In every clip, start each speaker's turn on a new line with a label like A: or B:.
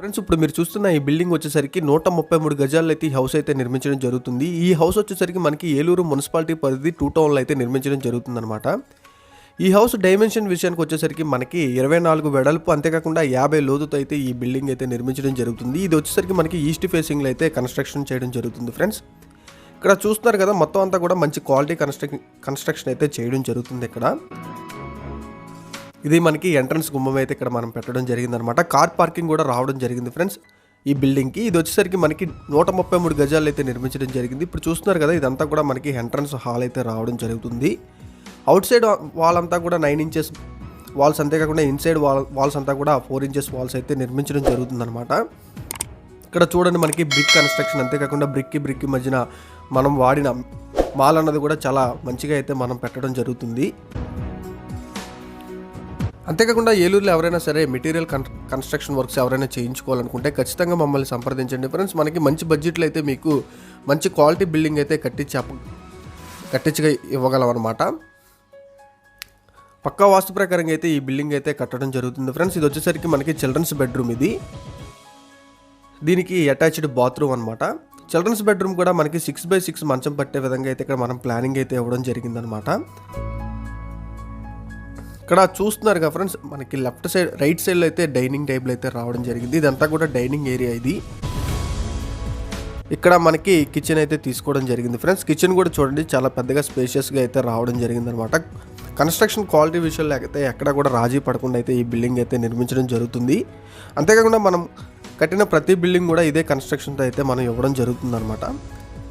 A: Friends ఇప్పుడు మీరు చూస్తున్న ఈ బిల్డింగ్ వచ్చేసరికి నూట ముప్పై మూడు గజాల్లో అయితే ఈ హౌస్ అయితే నిర్మించడం జరుగుతుంది. ఈ హౌస్ వచ్చేసరికి మనకి ఏలూరు మున్సిపాలిటీ పరిధి టూ టౌన్లో అయితే నిర్మించడం జరుగుతుందన్నమాట. ఈ హౌస్ డైమెన్షన్ విషయానికి వచ్చేసరికి మనకి ఇరవై నాలుగు వెడల్పు అంతేకాకుండా యాభై లోతుతో అయితే ఈ బిల్డింగ్ అయితే నిర్మించడం జరుగుతుంది. ఇది వచ్చేసరికి మనకి ఈస్ట్ ఫేసింగ్లో అయితే కన్స్ట్రక్షన్ చేయడం జరుగుతుంది ఫ్రెండ్స్ ఇక్కడ చూస్తున్నారు కదా మొత్తం అంతా కూడా మంచి క్వాలిటీ కన్స్ట్రక్షన్ కన్స్ట్రక్షన్ అయితే చేయడం జరుగుతుంది ఇక్కడ. ఇది మనకి ఎంట్రన్స్ గుమ్మం అయితే ఇక్కడ మనం పెట్టడం జరిగింది అనమాట కార్ పార్కింగ్ కూడా రావడం జరిగింది ఫ్రెండ్స్. ఈ బిల్డింగ్కి ఇది వచ్చేసరికి మనకి నూట ముప్పై మూడు గజాలు అయితే నిర్మించడం జరిగింది. ఇప్పుడు చూస్తున్నారు కదా ఇదంతా కూడా మనకి ఎంట్రన్స్ హాల్ అయితే రావడం జరుగుతుంది. అవుట్ సైడ్ వాల్ అంతా కూడా నైన్ ఇంచెస్ వాల్స్ అంతేకాకుండా ఇన్సైడ్ వాల్ వాల్స్ అంతా కూడా ఫోర్ ఇంచెస్ వాల్స్ అయితే నిర్మించడం జరుగుతుంది అనమాట ఇక్కడ చూడండి మనకి బ్రిక్ కన్స్ట్రక్షన్ అంతేకాకుండా బ్రిక్కి బ్రిక్కి మధ్యన మనం వాడిన మాల్ అన్నది కూడా చాలా మంచిగా అయితే మనం పెట్టడం జరుగుతుంది. అంతేకాకుండా ఏలూరులో ఎవరైనా సరే మెటీరియల్ కన్ కన్స్ట్రక్షన్ వర్క్స్ ఎవరైనా చేయించుకోవాలనుకుంటే ఖచ్చితంగా మమ్మల్ని సంప్రదించండి. ఫ్రెండ్స్ మనకి మంచి బడ్జెట్లో అయితే మీకు మంచి క్వాలిటీ బిల్డింగ్ అయితే కట్టించి అప్ప కట్టించగా ఇవ్వగలం అనమాట పక్కా వాస్తు ప్రకారంగా అయితే ఈ బిల్డింగ్ అయితే కట్టడం జరుగుతుంది. ఫ్రెండ్స్ ఇది వచ్చేసరికి మనకి చిల్డ్రన్స్ బెడ్రూమ్ ఇది. దీనికి అటాచ్డ్ బాత్రూమ్ అనమాట చిల్డ్రన్స్ బెడ్రూమ్ కూడా మనకి సిక్స్ బై సిక్స్ మంచం పట్టే విధంగా అయితే ఇక్కడ మనం ప్లానింగ్ అయితే ఇవ్వడం జరిగిందనమాట ఇక్కడ చూస్తున్నారు కదా ఫ్రెండ్స్ మనకి లెఫ్ట్ సైడ్ రైట్ సైడ్లో అయితే డైనింగ్ టేబుల్ అయితే రావడం జరిగింది. ఇదంతా కూడా డైనింగ్ ఏరియా ఇది. ఇక్కడ మనకి కిచెన్ అయితే తీసుకోవడం జరిగింది ఫ్రెండ్స్ కిచెన్ కూడా చూడండి చాలా పెద్దగా స్పేషియస్గా అయితే రావడం జరిగింది అనమాట కన్స్ట్రక్షన్ క్వాలిటీ విషయంలో అయితే ఎక్కడ కూడా రాజీ పడకుండా అయితే ఈ బిల్డింగ్ అయితే నిర్మించడం జరుగుతుంది. అంతేకాకుండా మనం కట్టిన ప్రతి బిల్డింగ్ కూడా ఇదే కన్స్ట్రక్షన్తో అయితే మనం ఇవ్వడం జరుగుతుంది అనమాట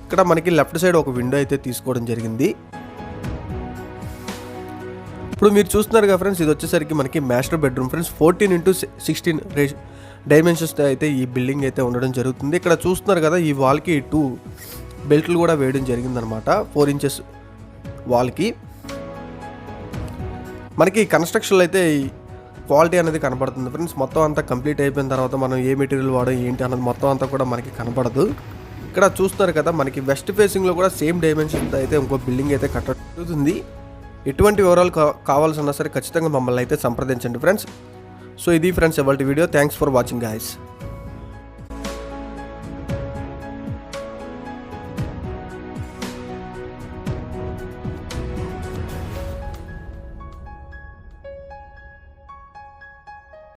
A: ఇక్కడ మనకి లెఫ్ట్ సైడ్ ఒక విండో అయితే తీసుకోవడం జరిగింది. ఇప్పుడు మీరు చూస్తున్నారు కదా ఫ్రెండ్స్ ఇది వచ్చేసరికి మనకి master bedroom friends fourteen into sixteen రే డైమెన్షన్స్తో అయితే ఈ బిల్డింగ్ అయితే ఉండడం జరుగుతుంది. ఇక్కడ చూస్తున్నారు కదా ఈ వాల్కి టూ బెల్ట్లు కూడా వేయడం జరిగిందనమాట. ఫోర్ ఇంచెస్ వాల్కి మనకి కన్స్ట్రక్షన్లో అయితే క్వాలిటీ అనేది కనపడుతుంది ఫ్రెండ్స్. మొత్తం అంతా కంప్లీట్ అయిపోయిన తర్వాత మనం ఏ మెటీరియల్ వాడడం ఏంటి అన్నది మొత్తం అంతా కూడా మనకి కనపడదు ఇక్కడ చూస్తున్నారు కదా మనకి వెస్ట్ ఫేసింగ్లో కూడా సేమ్ డైమెన్షన్తో అయితే ఇంకో బిల్డింగ్ అయితే కట్టడుతుంది ఎటువంటి వివరాలు కా కావాల్సిన సరే ఖచ్చితంగా మమ్మల్ని అయితే సంప్రదించండి ఫ్రెండ్స్ సో ఇది ఫ్రెండ్స్ ఇవాళ video thanks for watching guys